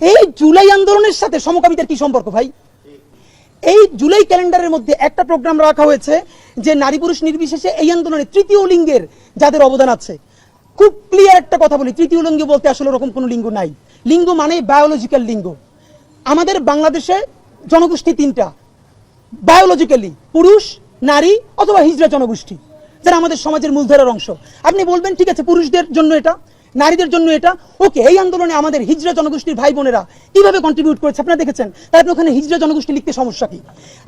এই জুলাই আন্দোলনের সাথে সমকামিতার কি সম্পর্ক ভাই? এই জুলাই ক্যালেন্ডারের মধ্যে একটা প্রোগ্রাম রাখা হয়েছে যে নারী পুরুষ নির্বিশেষে এই আন্দোলনে তৃতীয় লিঙ্গের যাদের অবদান আছে। খুব ক্লিয়ার একটা কথা বলি, তৃতীয় লিঙ্গ বলতে আসলে ওরকম কোনো লিঙ্গ নাই। লিঙ্গ মানে বায়োলজিক্যাল লিঙ্গ। আমাদের বাংলাদেশে জনগোষ্ঠী তিনটা। বায়োলজিক্যালি পুরুষ, নারী অথবা হিজড়া জনগোষ্ঠী, যারা আমাদের সমাজের মূলধারার অংশ। আপনি বলবেন, ঠিক আছে, পুরুষদের জন্য এটা। নারীদের জন্য এটা। ওকে, এই আন্দোলনে আমাদের হিজরা জনগোষ্ঠীর ভাই বোনেরা কীভাবে কন্ট্রিবিউট করেছে আপনারা দেখেছেন? তাই আপনি ওখানে হিজরা জনগোষ্ঠী লিখতে সমস্যা কি?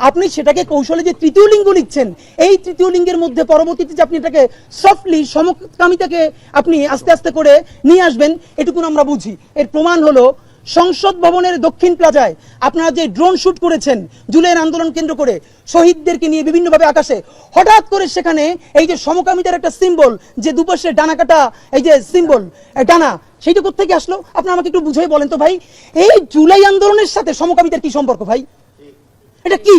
আপনি সেটাকে কৌশলে যে তৃতীয় লিঙ্গ লিখছেন, এই তৃতীয় লিঙ্গের মধ্যে পরবর্তীতে যে আপনি এটাকে সফটলি সমকামিতাকে আপনি আস্তে আস্তে করে নিয়ে আসবেন, এটুকুন আমরা বুঝি। এর প্রমাণ হলো সংসদ ভবনের দক্ষিণ প্লাজায় আপনারা যে ড্রোন শ্যুট করেছেন জুলাইয়ের আন্দোলন কেন্দ্র করে শহীদদেরকে নিয়ে বিভিন্নভাবে আকাশে, হঠাৎ করে সেখানে এই যে সমকামিতার একটা সিম্বল যে দুপাশে ডানা কাটা, এই যে সিম্বল ডানা, সেইটা কোথেকে আসলো? আপনি আমাকে একটু বুঝিয়ে বলেন তো ভাই। এই জুলাই আন্দোলনের সাথে সমকামিতার কি সম্পর্ক ভাই? এটা কি?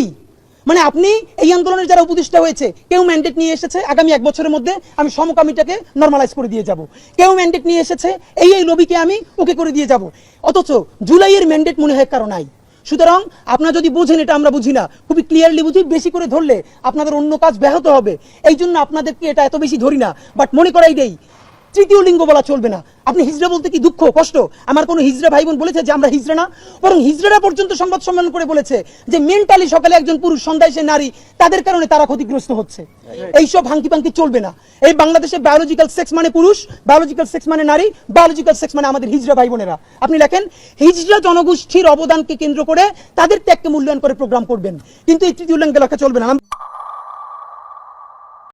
মানে আপনি এই আন্দোলনের যারা উপদেষ্টা হয়েছে, কেউ ম্যান্ডেট নিয়ে এসেছে, আগামী এক বছরের মধ্যে আমি সমকামিটাকে নর্মালাইজ করে দিয়ে যাব। কেউ ম্যান্ডেট নিয়ে এসেছে, এই এই লবিকে আমি ওকে করে দিয়ে যাব। অথচ জুলাইয়ের ম্যান্ডেট মনে হয় কারও নাই। সুতরাং আপনারা যদি বুঝেন, এটা আমরা বুঝি না, খুবই ক্লিয়ারলি বুঝি, বেশি করে ধরলে আপনাদের অন্য কাজ ব্যাহত হবে। এই জন্য আপনাদেরকে এটা এত বেশি ধরি না। বাট মনে করাই দেই তৃতীয় লিঙ্গ বলা চলবে না। আপনি হিজড়া বলতে কি দুঃখ কষ্ট? আমার কোনো হিজড়া ভাই বোন বলেছে যে আমরা হিজড়া না? বরং হিজড়ারা পর্যন্ত সংবাদ সম্মেলন করে বলেছে যে মেন্টালি সকালে একজন পুরুষ সন্ধ্যায় সে নারী তাদের কারণে তারা ক্ষতিগ্রস্ত হচ্ছে। এইসব হাঙ্কি পাঙ্কি চলবে না। এই বাংলাদেশে বায়োলজিক্যাল সেক্স মানে পুরুষ বায়োলজিক্যাল সেক্স মানে নারী বায়োলজিক্যাল সেক্স মানে আমাদের হিজড়া ভাই বোনেরা। আপনি লেখেন হিজড়া জনগোষ্ঠীর অবদানকে কেন্দ্র করে তাদের ত্যাগকে মূল্যায়ন করে প্রোগ্রাম করবেন। কিন্তু এই তৃতীয় লিঙ্গে লেখা চলবে না।